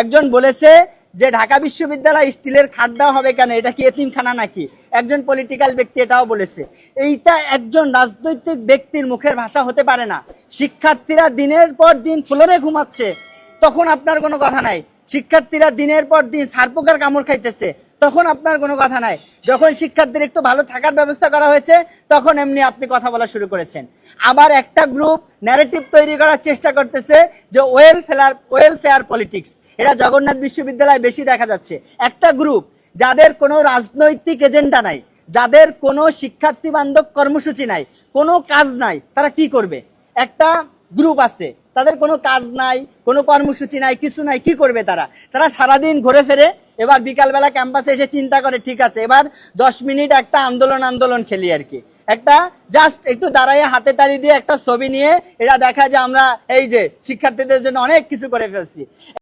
একজন বলেছে যে ঢাকা বিশ্ববিদ্যালয় স্টিলের খাট দেওয়া হবে কেন? এটা কি এতিমখানা নাকি? একজন পলিটিক্যাল ব্যক্তি এটাও বলেছে। এইটা একজন রাজনৈতিক ব্যক্তির মুখের ভাষা হতে পারে না। শিক্ষার্থীরা দিনের পর দিন ফ্লোরে ঘুমাচ্ছে। তখন আপনার কোনো কথা নাই। শিক্ষার্থীরা দিনের পর দিন সারপোকার কামড় খাইতেছে। তখন আপনার কোনো কথা নাই। যখন শিক্ষার্থীর একটু ভালো থাকার ব্যবস্থা করা হয়েছে, তখন এমনি আপনি কথা বলা শুরু করেছেন। আবার একটা গ্রুপ ন্যারেটিভ তৈরি করার চেষ্টা করতেছে যে ওয়েলফেয়ার ওয়েলফেয়ার পলিটিক্স। এটা জগন্নাথ বিশ্ববিদ্যালয়ে বেশি দেখা যাচ্ছে। একটা গ্রুপ যাদের কোনো রাজনৈতিক এজেন্ডা নাই, যাদের কোনো শিক্ষার্থী বান্ধব কর্মসূচি নাই, কোনো কাজ নাই, তারা কি করবে? একটা গ্রুপ আছে, তাদের কোনো কাজ নাই, কোনো কর্মসূচি নাই, কিছু নাই, কি করবে তারা? তারা সারাদিন ঘুরে ফেরে এবার বিকালবেলা ক্যাম্পাসে এসে চিন্তা করে, ঠিক আছে, এবার দশ মিনিট একটা আন্দোলন আন্দোলন খেলি আর কি। একটা জাস্ট একটু দাঁড়ায় হাতে তালি দিয়ে একটা ছবি নিয়ে এটা দেখা যায়, আমরা এই যে শিক্ষার্থীদের জন্য অনেক কিছু করে ফেলছি।